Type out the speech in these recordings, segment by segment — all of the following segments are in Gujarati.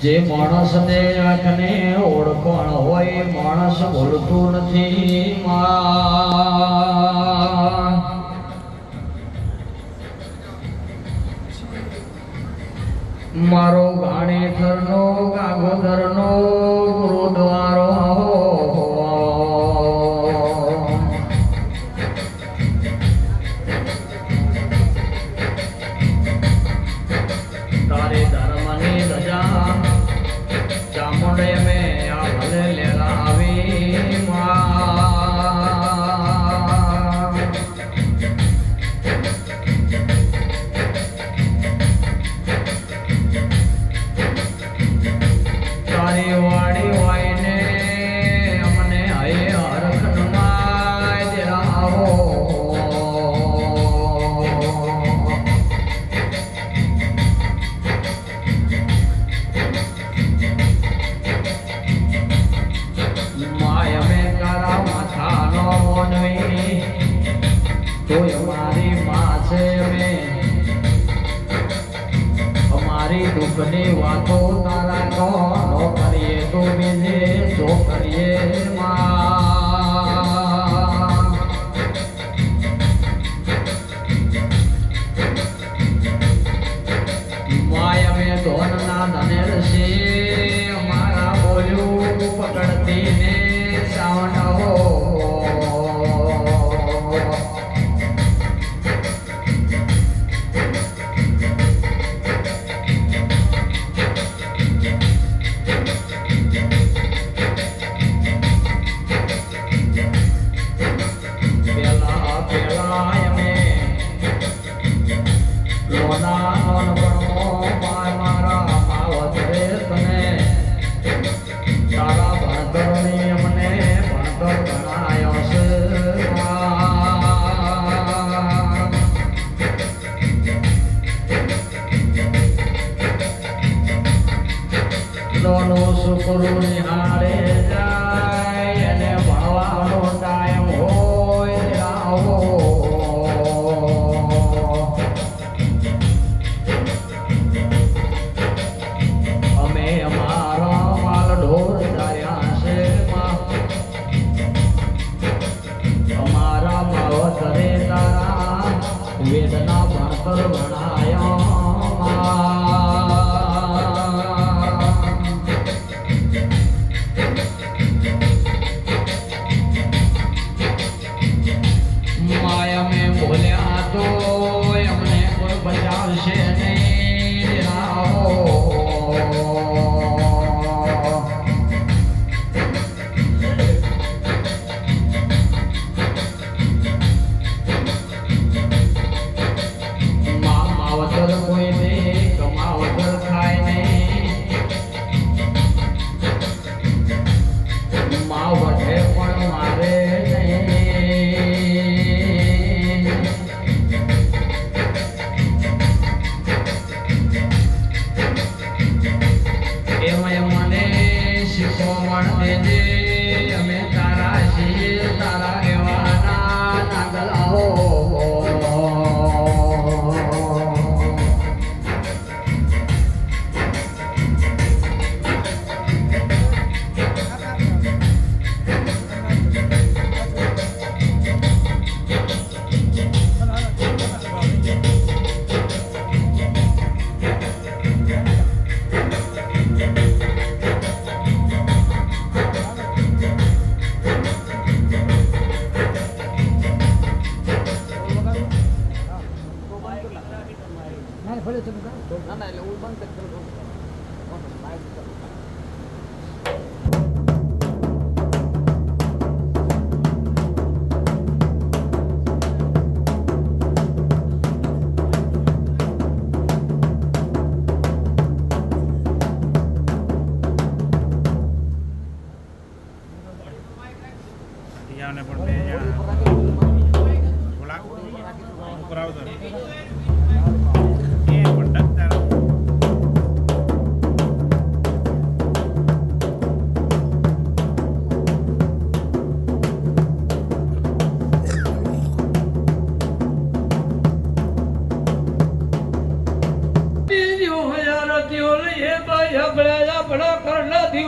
જે માણસ માણસને આંખને ઓળખણ હોય માણસ બોલતું નથી મા. મારો ગાણેઠરનો ગાગોધરનો ગુરુદ્વારો આવો. સુકરું નિહાળે જાય અને ભણવાનો ટાઈમ હોય આવો. અમે અમારા માલ ઢોર ચાર્યા છે અમારા ભાવ માવતરે તારા વેદના ભણતર ભણાયા. on the. કરના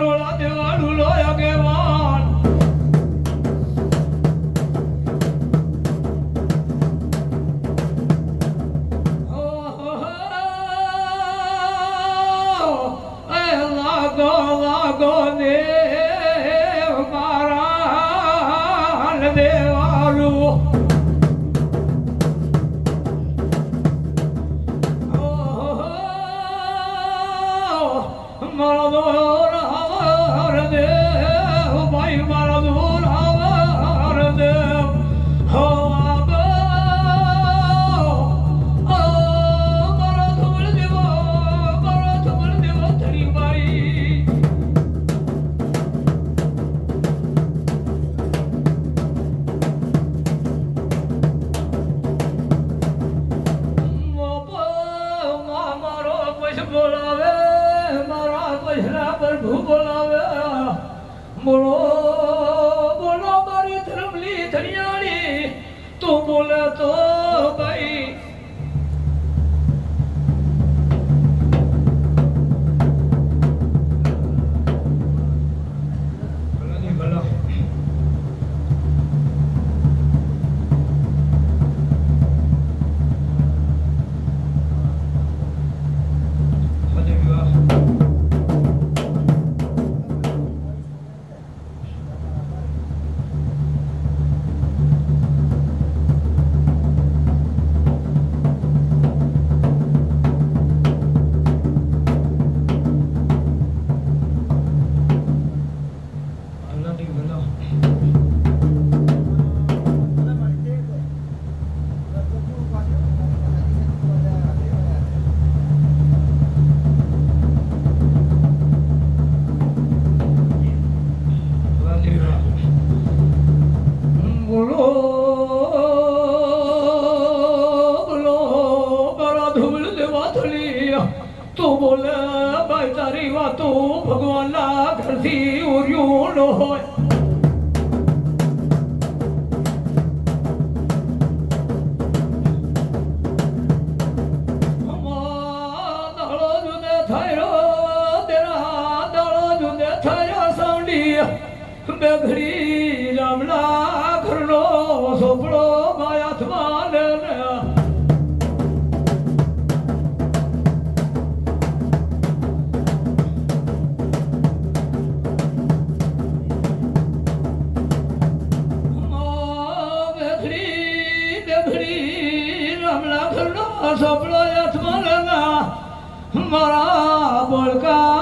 કરોડા દેવાળું લોયા ગેવાન લાગો લાગો ને ન હોય બેઘડી રામના ઘરનો સોપડો મારા બોલકા